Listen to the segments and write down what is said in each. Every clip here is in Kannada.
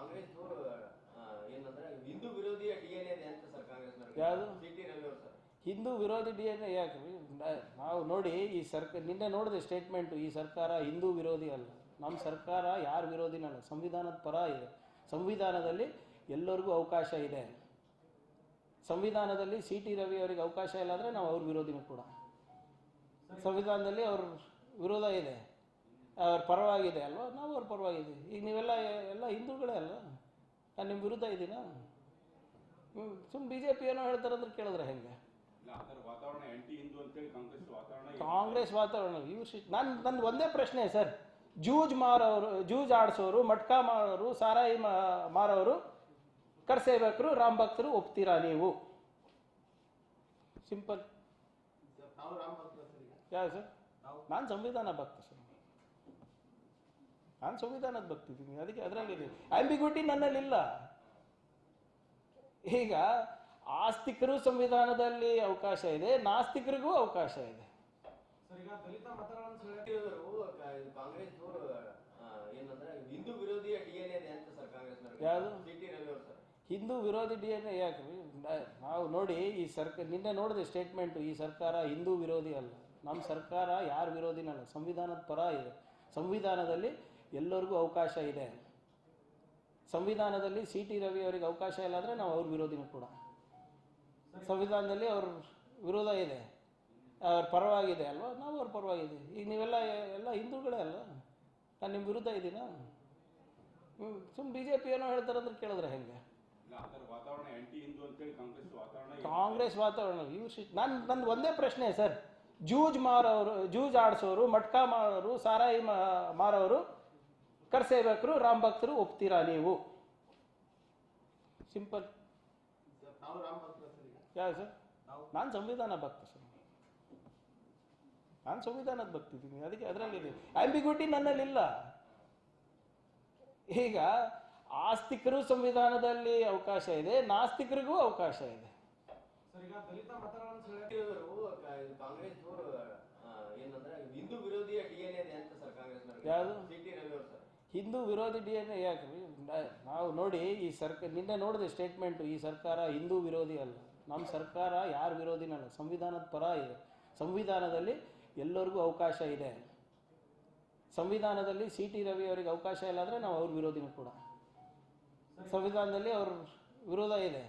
ಕಾಂಗ್ರೆಸ್ ಏನಂದ್ರೆ ಹಿಂದೂ ವಿರೋಧಿ ಡಿಎನ್ಎ ಇದೆ ಅಂತ ಸರ್ ಕಾಂಗ್ರೆಸ್ ಯಾವುದು? ಸಿ ಟಿ ರವಿ ಅವರು ಸರ್. ಹಿಂದೂ ವಿರೋಧಿ ಡಿ ಎನ್ ಎ ಯಾಕೆ? ನಾವು ನೋಡಿ ಈ ಸರ್ಕಾರ ನಿನ್ನೆ ನೋಡಿದೆ ಸ್ಟೇಟ್ಮೆಂಟು ಈ ಸರ್ಕಾರ ಹಿಂದೂ ವಿರೋಧಿ ಅಲ್ಲ. ನಮ್ಮ ಸರ್ಕಾರ ಯಾರ ವಿರೋಧಿನಲ್ಲ ಸಂವಿಧಾನದ ಪರ ಇದೆ. ಸಂವಿಧಾನದಲ್ಲಿ ಎಲ್ಲರಿಗೂ ಅವಕಾಶ ಇದೆ. ಸಂವಿಧಾನದಲ್ಲಿ ಸಿ ಟಿ ರವಿ ಅವರಿಗೆ ಅವಕಾಶ ಇಲ್ಲ ಅಂದರೆ ನಾವು ಅವ್ರ ವಿರೋಧಿನೂ ಕೂಡ. ಸಂವಿಧಾನದಲ್ಲಿ ಅವ್ರ ವಿರೋಧ ಇದೆ. ಅವ್ರ ಪರವಾಗಿದೆ ಅಲ್ವಾ? ನಾವು ಅವ್ರ ಪರವಾಗಿದ್ದೀವಿ. ಈಗ ನೀವೆಲ್ಲ ಎಲ್ಲ ಹಿಂದೂಗಳೇ ಅಲ್ಲ ನಾನು ನಿಮ್ಮ ವಿರುದ್ಧ ಇದ್ದೀನಾ? ಹ್ಞೂ ಸುಮ್ಮನೆ ಬಿ ಜೆ ಪಿ ಏನೋ ಹೇಳ್ತಾರಂದ್ರೆ ಕೇಳಿದ್ರೆ ಹೆಂಗೆ? ಇಲ್ಲ ಅದರ ವಾತಾವರಣ ಆಂಟಿ ಹಿಂದೂ ಅಂತೇಳಿ ಕಾಂಗ್ರೆಸ್ ವಾತಾವರಣ ಕಾಂಗ್ರೆಸ್ ವಾತಾವರಣ ಇವ್ರು ನಾನು ನಂದು ಒಂದೇ ಪ್ರಶ್ನೆ ಸರ್. ಜೂಜ್ ಮಾರೋರು ಜೂಜ್ ಆಡಿಸೋರು ಮಟ್ಕಾ ಮಾರೋರು ಸಾರಾಯಿ ಮಾ- ಮಾರೋರು ಕರ್ಸೇಬೇಕರು ರಾಮ್ ಭಕ್ತರು ಒಪ್ತೀರಾ ನೀವು? ಸಿಂಪಲ್ ಯಾವ ಸರ್ ನಾನು ಸಂವಿಧಾನ ಭಕ್ತ ಸರ್. ನಾನು ಸಂವಿಧಾನದ ಭಕ್ತಿದ್ದೀನಿ ಅದಕ್ಕೆ ಅದರಲ್ಲಿ ಆಂಬಿಗ್ಯೂಟಿ ನನ್ನಲ್ಲಿಲ್ಲ. ಈಗ ಆಸ್ತಿಕರು ಸಂವಿಧಾನದಲ್ಲಿ ಅವಕಾಶ ಇದೆ ನಾಸ್ತಿಕರಿಗೂ ಅವಕಾಶ ಇದೆ. ಹಿಂದೂ ವಿರೋಧಿ ಡಿ ಎನ್ ಎ ಯಾಕೆ? ನಾವು ನೋಡಿ ಈ ಸರ್ಕಾರ ನಿನ್ನೆ ನೋಡಿದೆ ಸ್ಟೇಟ್ಮೆಂಟು ಈ ಸರ್ಕಾರ ಹಿಂದೂ ವಿರೋಧಿ ಅಲ್ಲ. ನಮ್ಮ ಸರ್ಕಾರ ಯಾರ ವಿರೋಧಿನಲ್ಲ ಸಂವಿಧಾನದ ಪರ ಇದೆ. ಸಂವಿಧಾನದಲ್ಲಿ ಎಲ್ಲರಿಗೂ ಅವಕಾಶ ಇದೆ. ಸಂವಿಧಾನದಲ್ಲಿ ಸಿ ಟಿ ರವಿ ಅವರಿಗೆ ಅವಕಾಶ ಇಲ್ಲ ಅಂದರೆ ನಾವು ಅವ್ರ ವಿರೋಧಿನೂ ಕೂಡ. ಸಂವಿಧಾನದಲ್ಲಿ ಅವ್ರ ವಿರೋಧ ಇದೆ. ಅವ್ರ ಪರವಾಗಿದೆ ಅಲ್ವಾ? ನಾವು ಅವ್ರ ಪರವಾಗಿದೆ. ಈಗ ನೀವೆಲ್ಲ ಎಲ್ಲ ಹಿಂದೂಗಳೇ ಅಲ್ಲ? ನಾನು ನಿಮ್ಮ ವಿರುದ್ಧ ಇದ್ದೀನಾ? ಹ್ಞೂ ಸುಮ್ಮನೆ ಬಿ ಜೆ ಪಿ ಏನೋ ಹೇಳ್ತಾರಂದ್ರೆ ಕೇಳಿದ್ರೆ ಹೆಂಗೆ? ಕಾಂಗ್ರೆಸ್ ವಾತಾವರಣ ಕಾಂಗ್ರೆಸ್ ವಾತಾವರಣ ಇವ್ರು ಶಿ ನಾನು ನಂದು ಒಂದೇ ಪ್ರಶ್ನೆ ಸರ್. ಜೂಜ್ ಮಾರೋರು ಜೂಜ್ ಆಡಿಸೋರು ಮಟ್ಕಾ ಮಾರೋರು ಸಾರಾಯಿ ಮಾರೋರು ಕರ್ಸೇಬೇಕರು ರಾಮ್ ಭಕ್ತರು ಒಪ್ತೀರಾ ನೀವು? ಸಿಂಪಲ್ ಯಾವ ಸರ್? ನಾನು ಸಂವಿಧಾನ ಭಕ್ತ ಸರ್. ನಾನು ಸಂವಿಧಾನದ ಭಕ್ತಿದ್ದೀನಿ ಅದಕ್ಕೆ ಅದರಲ್ಲಿ ಆಂಬಿಗ್ಯೂಟಿ ನನ್ನಲ್ಲಿಲ್ಲ ಈಗ ಆಸ್ತಿಕರು ಸಂವಿಧಾನದಲ್ಲಿ ಅವಕಾಶ ಇದೆ, ನಾಸ್ತಿಕರಿಗೂ ಅವಕಾಶ ಇದೆ ಸಿ ಟಿ ರವಿ ಅವರು ಕ- ಇದು ಕಾಂಗ್ರೆಸ್ ಏನಂದ್ರೆ ಹಿಂದೂ ವಿರೋಧಿ ಡಿಎನ್ಎ ಇದೆ ಅಂತ ಸರ್ ಕಾಂಗ್ರೆಸ್ ಯಾವುದು? ಸಿ ಟಿ ರವಿ ಅವರು ಸರ್ ಹಿಂದೂ ವಿರೋಧಿ ಡಿ ಎನ್ ಎ ನಾವು ನೋಡಿ ಈ ಸರ್ಕ, ನಿನ್ನೆ ನೋಡಿದೆ ಸ್ಟೇಟ್ಮೆಂಟು ಈ ಸರ್ಕಾರ ಹಿಂದೂ ವಿರೋಧಿ ಅಲ್ಲ. ನಮ್ಮ ಸರ್ಕಾರ ಯಾರು ವಿರೋಧಿನಲ್ಲ ಸಂವಿಧಾನದ ಪರ ಇದೆ. ಸಂವಿಧಾನದಲ್ಲಿ ಎಲ್ಲರಿಗೂ ಅವಕಾಶ ಇದೆ. ಸಂವಿಧಾನದಲ್ಲಿ ಸಿ ಟಿ ರವಿ ಅವರಿಗೆ ಅವಕಾಶ ಇಲ್ಲ ಅಂದರೆ ನಾವು ಅವ್ರ ವಿರೋಧಿನೂ ಕೂಡ. ಸಂವಿಧಾನದಲ್ಲಿ ಅವ್ರ ವಿರೋಧ ಇದೆ.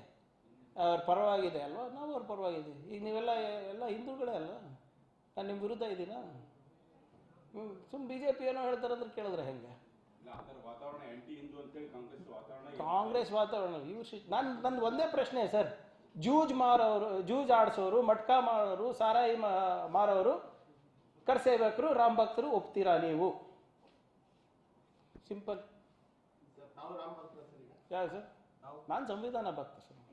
ಅವ್ರ ಪರವಾಗಿದೆ ಅಲ್ವಾ? ನಾವು ಅವ್ರ ಪರವಾಗಿದೆ. ಈಗ ನೀವೆಲ್ಲ, ಎಲ್ಲ ಹಿಂದೂಗಳೇ ಅಲ್ಲ? ನಾನು ನಿಮ್ಮ ವಿರುದ್ಧ ಇದ್ದೀನಾ ಹ್ಞೂ ಸುಮ್ಮನೆ ಬಿ ಜೆ ಪಿ ಏನೋ ಹೇಳ್ತಾರಂದ್ರೆ ಕೇಳಿದ್ರೆ ಹೆಂಗೆ? ಕಾಂಗ್ರೆಸ್ ವಾತಾವರಣ ಕಾಂಗ್ರೆಸ್ ವಾತಾವರಣ ಇವ್ರು ನಾನು ನಂದು ಒಂದೇ ಪ್ರಶ್ನೆ ಸರ್. ಜೂಜ್ ಮಾರೋರು ಜೂಜ್ ಆಡಿಸೋರು ಮಟ್ಕಾ ಮಾರೋರು ಸಾರಾಯಿ ಮಾರೋರು ಕರ್ಸೇಬೇಕರು ರಾಮ್ ಭಕ್ತರು ಒಪ್ತೀರಾ ನೀವು? ಸಿಂಪಲ್ ಯಾರು ಸರ್? ನಾನು ಸಂವಿಧಾನ ಭಕ್ತ ಸರ್.